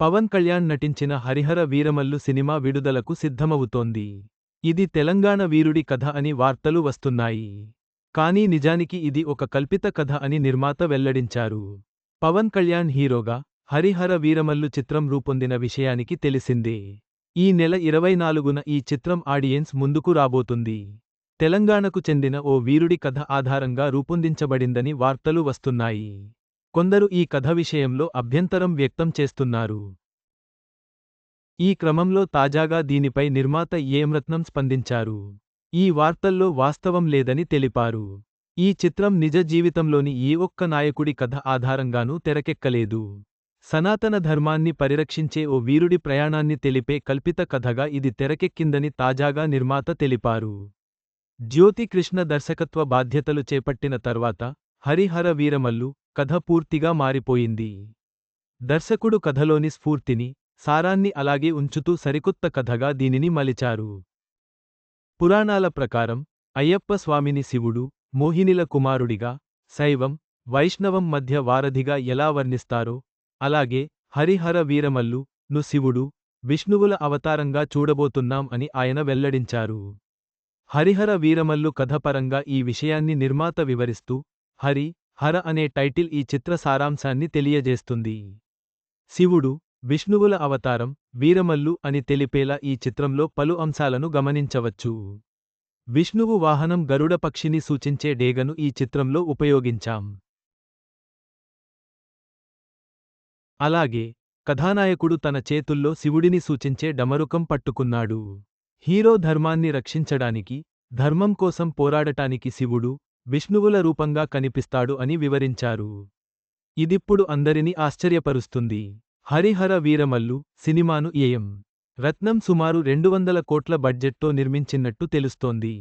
పవన్ కళ్యాణ్ నటించిన హరిహర వీరమల్లు సినిమా విడుదలకు సిద్ధమవుతోంది. ఇది తెలంగాణ వీరుడి కథ అని వార్తలు వస్తున్నాయి. కానీ నిజానికి ఇది ఒక కల్పిత కథ అని నిర్మాత వెల్లడించారు. పవన్ కళ్యాణ్ హీరోగా హరిహర వీరమల్లు చిత్రం రూపొందిన విషయానికి తెలిసిందే. ఈ నెల ఇరవై నాలుగున ఈ చిత్రం ఆడియన్స్ ముందుకు రాబోతుంది. తెలంగాణకు చెందిన ఓ వీరుడి కథ ఆధారంగా రూపొందించబడిందని వార్తలు వస్తున్నాయి. కొందరు ఈ కథ విషయంలో అభ్యంతరం వ్యక్తం చేస్తున్నారు. ఈ క్రమంలో తాజాగా దీనిపై నిర్మాత ఏమ్రత్నం స్పందించారు. ఈ వార్తల్లో వాస్తవం లేదని తెలిపారు. ఈ చిత్రం నిజ జీవితంలోని ఏ ఒక్క నాయకుడి కథ ఆధారంగానూ తెరకెక్కలేదు. సనాతన ధర్మాన్ని పరిరక్షించే ఓ వీరుడి ప్రయాణాన్ని తెలిపే కల్పిత కథగా ఇది తెరకెక్కిందని తాజాగా నిర్మాత తెలిపారు. జ్యోతి కృష్ణ దర్శకత్వ బాధ్యతలు చేపట్టిన తర్వాత హరిహర వీరమల్లు కథ పూర్తిగా మారిపోయింది. దర్శకుడు కథలోని స్ఫూర్తిని సారాన్ని అలాగే ఉంచుతూ సరికొత్త కథగా దీనిని మలిచారు. పురాణాల ప్రకారం అయ్యప్ప స్వామిని శివుడు మోహినిల కుమారుడిగా శైవం వైష్ణవం మధ్య వారధిగా ఎలా వర్ణిస్తారో అలాగే హరిహర వీరమల్లు ను శివుడు విష్ణువుల అవతారంగా చూడబోతున్నాం అని ఆయన వెల్లడించారు. హరిహర వీరమల్లు కథపరంగా ఈ విషయాన్ని నిర్మాత వివరిస్తూ హరి హర అనే టైటిల్ ఈ చిత్ర సారాంశాన్ని తెలియజేస్తుంది. శివుడు విష్ణువుల అవతారం వీరమల్లు అని తెలిపేలా ఈ చిత్రంలో పలు అంశాలను గమనించవచ్చు. విష్ణువు వాహనం గరుడ పక్షిని సూచించే డేగను ఈ చిత్రంలో ఉపయోగించాం. అలాగే కథానాయకుడు తన చేతుల్లో శివుడిని సూచించే డమరుకం పట్టుకున్నాడు. హీరో ధర్మాన్ని రక్షించడానికి ధర్మం కోసం పోరాడటానికి శివుడు విష్ణువుల రూపంగా కనిపిస్తాడు అని వివరించారు. ఇదిప్పుడు అందరినీ ఆశ్చర్యపరుస్తుంది. హరిహర వీరమల్లు సినిమాను ఏఎం. రత్నం సుమారు రెండు వందల కోట్ల బడ్జెట్తో నిర్మించినట్టు తెలుస్తోంది.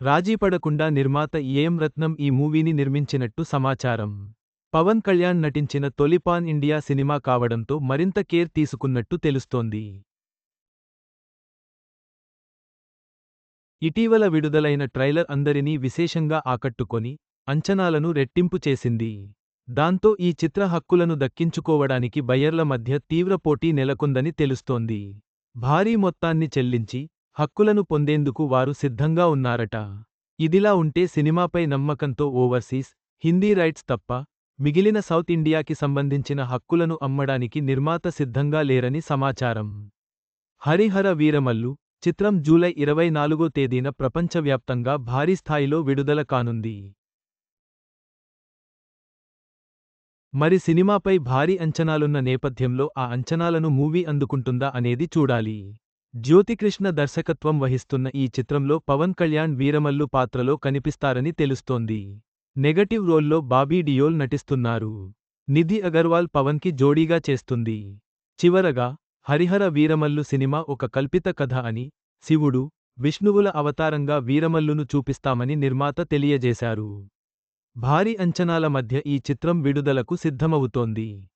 రాజీపడకుండా నిర్మాత ఏఎం రత్నం ఈ మూవీని నిర్మించినట్టు సమాచారం. పవన్ కళ్యాణ్ నటించిన తొలి పాన్ ఇండియా సినిమా కావడంతో మరింత కేర్ తీసుకున్నట్టు తెలుస్తోంది. ఇటీవల విడుదలైన ట్రైలర్ అందరినీ విశేషంగా ఆకట్టుకొని అంచనాలను రెట్టింపు చేసింది. దాంతో ఈ చిత్ర హక్కులను దక్కించుకోవడానికి బయ్యర్ల మధ్య తీవ్ర పోటీ నెలకొందని తెలుస్తోంది. భారీ మొత్తాన్ని చెల్లించి హక్కులను పొందేందుకు వారు సిద్ధంగా ఉన్నారట. ఇదిలా ఉంటే సినిమాపై నమ్మకంతో ఓవర్సీస్ హిందీ రైట్స్ తప్ప మిగిలిన సౌత్ ఇండియాకి సంబంధించిన హక్కులను అమ్మడానికి నిర్మాత సిద్ధంగా లేరని సమాచారం. హరిహర వీరమల్లు చిత్రం జూలై ఇరవై నాలుగో తేదీన ప్రపంచవ్యాప్తంగా భారీ స్థాయిలో విడుదల కానుంది. మరి సినిమాపై భారీ అంచనాలున్న నేపథ్యంలో ఆ అంచనాలను మూవీ అందుకుంటుందా అనేది చూడాలి. జ్యోతికృష్ణ దర్శకత్వం వహిస్తున్న ఈ చిత్రంలో పవన్ కళ్యాణ్ వీరమల్లు పాత్రలో కనిపిస్తారని తెలుస్తోంది. నెగటివ్ రోల్లో బాబీ డియోల్ నటిస్తున్నారు. నిధి అగర్వాల్ పవన్కి జోడీగా చేస్తుంది. చివరగా హరిహర వీరమల్లు సినిమా ఒక కల్పిత కథ అని శివుడు విష్ణువుల అవతారంగా వీరమల్లును చూపిస్తామని నిర్మాత తెలియజేశారు. భారీ అంచనాల మధ్య ఈ చిత్రం విడుదలకు సిద్ధమవుతోంది.